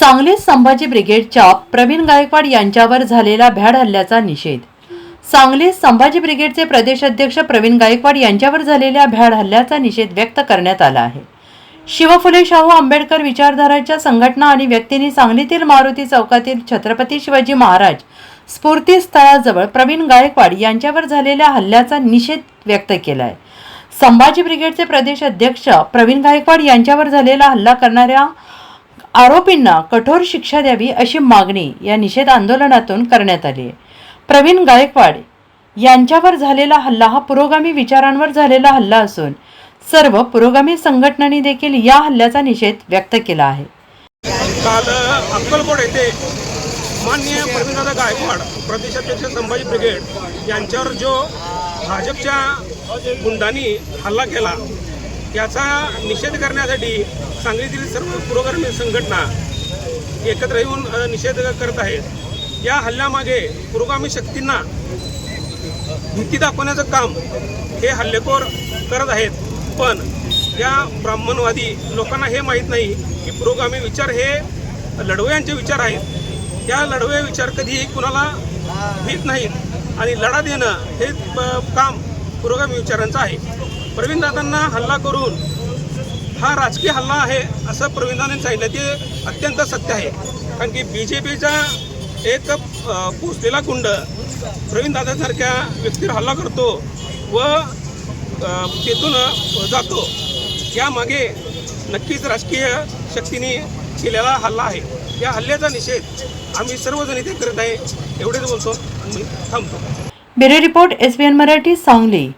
सांगलीत संभाजी ब्रिगेडच्या प्रवीण गायकवाड यांच्यावर झालेला भ्याड हल्ल्याचा निषेध. सांगलीत संभाजी ब्रिगेडचे प्रदेश अध्यक्ष प्रवीण गायकवाड यांच्यावर झालेल्या भ्याड हल्ल्याचा निषेध व्यक्त करण्यात आला आहे. शिवफुले शाहू आंबेडकर विचारधाराच्या संघटना आणि व्यक्तींनी सांगलीतील मारुती चौकातील छत्रपती शिवाजी महाराज स्फूर्ती स्थळाजवळ प्रवीण गायकवाड यांच्यावर झालेल्या हल्ल्याचा निषेध व्यक्त केला आहे संभाजी ब्रिगेडचे प्रदेश अध्यक्ष प्रवीण गायकवाड यांच्यावर झालेला हल्ला करणाऱ्या आरोपींना कठोर शिक्षा द्यावी अशी मागणी या निषेध आंदोलनातून करण्यात आली प्रवीण गायकवाड यांच्यावर झालेला हल्ला हा पुरोगामी विचारांवर झालेला हल्ला असून सर्व पुरोगामी संघटनांनी देखील या हल्ल्याचा निषेध व्यक्त केला आहे. काल अक्कलकोट येथे माननीय प्रवीणदादा गायकवाड प्रदेशाध्यक्ष संभाजी ब्रिगेड यांच्यावर जो भाजपच्या गुंडांनी हल्ला केला याचा निषेध करण्यासाठी सांगलीतील सर्व पुरोगामी संघटना एकत्र येऊन निषेध करत आहेत. या हल्ल्यामागे पुरोगामी शक्तींना भीती दाखवण्याचं काम हे हल्लेखोर करत आहेत. पण या ब्राह्मणवादी लोकांना हे माहीत नाही की पुरोगामी विचार हे लढवयांचे विचार आहेत. त्या लढवे विचार कधीही कुणाला भीत नाहीत आणि लढा देणं हे प- काम पुरोगामी विचारांचं आहे. प्रवीणदादांना हल्ला करून हा राजकीय हल्ला आहे असं प्रवीणदादांनी सांगितलं. ते अत्यंत सत्य आहे. कारण की बी जे पीचा एक अ, पोचलेला गुंड प्रवीणदादासारख्या व्यक्तीवर हल्ला करतो व तेथून जातो. यामागे नक्कीच राजकीय शक्तीने केलेला हल्ला आहे. या हल्ल्याचा निषेध आम्ही सर्वजण इथे करत आहे. एवढेच बोलतो थांबतो. Bureau report S B N Marathi Sangli.